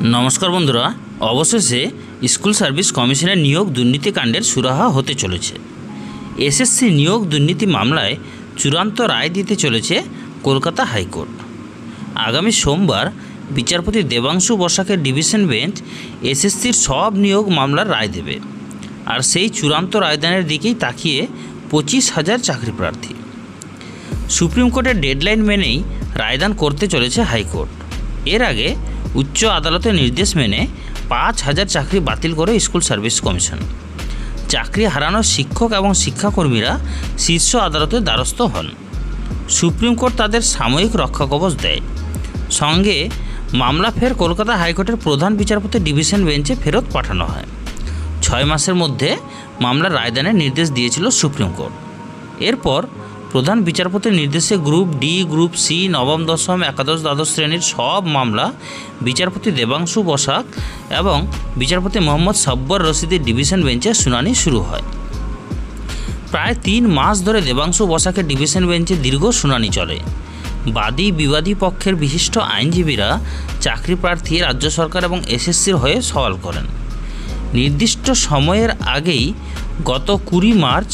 নমস্কার বন্ধুরা, অবশেষে স্কুল সার্ভিস কমিশনের নিয়োগ দুর্নীতিকাণ্ডের সুরাহা হতে চলেছে। এসএসসি নিয়োগ দুর্নীতি মামলায় চূড়ান্ত রায় দিতে চলেছে কলকাতা হাইকোর্ট। আগামী সোমবার বিচারপতি দেবাংশু বসাকের ডিভিশন বেঞ্চ এসএসসির সব নিয়োগ মামলার রায় দেবে। আর সেই চূড়ান্ত রায়দানের দিকেই তাকিয়ে পঁচিশ হাজার চাকরি প্রার্থী। সুপ্রিম কোর্টের ডেডলাইন মেনেই রায়দান করতে চলেছে হাইকোর্ট। এর আগে উচ্চ আদালতের নির্দেশ মেনে পাঁচ হাজার চাকরি বাতিল করে স্কুল সার্ভিস কমিশন। চাকরি হারানো শিক্ষক এবং শিক্ষাকর্মীরা শীর্ষ আদালতের দ্বারস্থ হন। সুপ্রিম কোর্ট তাদের সাময়িক রক্ষাকবচ দেয়। সঙ্গে মামলা ফের কলকাতা হাইকোর্টের প্রধান বিচারপতি ডিভিশন বেঞ্চে ফেরত পাঠানো হয়। ছয় মাসের মধ্যে মামলার রায়দানের নির্দেশ দিয়েছিল সুপ্রিম কোর্ট। এরপর প্রধান বিচারপতির নির্দেশে গ্রুপ ডি, গ্রুপ সি, নবম, দশম, একাদশ, দ্বাদশ শ্রেণির সব মামলা বিচারপতি দেবাংশু বসাক এবং বিচারপতি মোহাম্মদ সব্বর রশিদের ডিভিশন বেঞ্চে শুনানি শুরু হয়। প্রায় তিন মাস ধরে দেবাংশু বসাকের ডিভিশন বেঞ্চে দীর্ঘ শুনানি চলে। বাদী বিবাদী পক্ষের বিশিষ্ট আইনজীবীরা চাকরি প্রার্থী, রাজ্য সরকার এবং এসএসসির হয়ে সওয়াল করেন। নির্দিষ্ট সময়ের আগেই গত কুড়ি মার্চ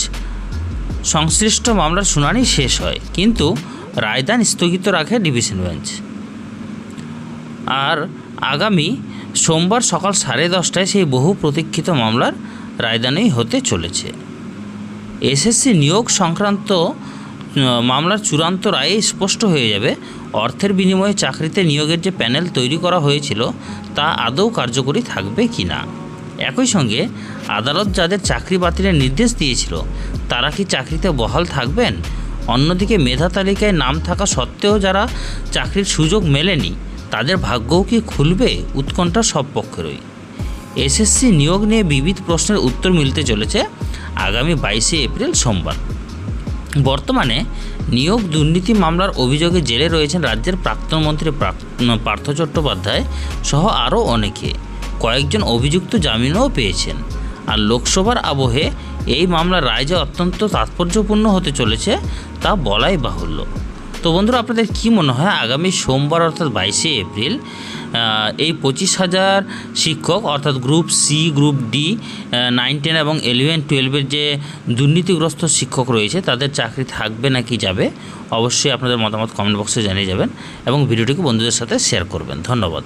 সংশ্লিষ্ট মামলার শুনানি শেষ হয়, কিন্তু রায়দান স্থগিত রাখে ডিভিশন বেঞ্চ। আর আগামী সোমবার সকাল সাড়ে দশটায় সেই বহু প্রতীক্ষিত মামলার রায়দানই হতে চলেছে। এসএসসি নিয়োগ সংক্রান্ত মামলার চূড়ান্ত রায়ে স্পষ্ট হয়ে যাবে অর্থের বিনিময়ে চাকরিতে নিয়োগের যে প্যানেল তৈরি করা হয়েছিল, তা আদৌ কার্যকরী থাকবে কি না একই সঙ্গে আদালত যাদের চাকরি বাতিলের নির্দেশ দিয়েছিল, তারা কি চাকরিতে বহাল থাকবেন? অন্যদিকে মেধা তালিকায় নাম থাকা সত্ত্বেও যারা চাকরির সুযোগ মেলেনি, তাদের ভাগ্যও কি খুলবে উৎকণ্ঠা সব পক্ষেরই? এসএসসি নিয়োগ নিয়ে বিবিধ প্রশ্নের উত্তর মিলতে চলেছে আগামী বাইশে এপ্রিল সোমবার। বর্তমানে নিয়োগ দুর্নীতি মামলার অভিযোগে জেলে রয়েছেন রাজ্যের প্রাক্তন মন্ত্রী পার্থ চট্টোপাধ্যায় সহ আরও অনেকে। কয়েকজন অভিযুক্ত জামিনও পেয়েছেন। আর লোকসভার আবহে এই মামলার রায় যে অত্যন্ত তাৎপর্যপূর্ণ হতে চলেছে, তা বলাই বাহুল্য। তো বন্ধুরা, আপনাদের কি মনে হয়, আগামী সোমবার অর্থাৎ বাইশে এপ্রিল এই পঁচিশ হাজার শিক্ষক অর্থাৎ group C, group D nine, ten এবং ইলেভেন, টুয়েলভের যে দুর্নীতিগ্রস্ত শিক্ষক রয়েছে, তাদের চাকরি থাকবে নাকি যাবে, অবশ্যই আপনাদের মতামত কমেন্ট বক্সে জানিয়ে যাবেন এবং ভিডিওটিকে বন্ধুদের সাথে শেয়ার করবেন। ধন্যবাদ।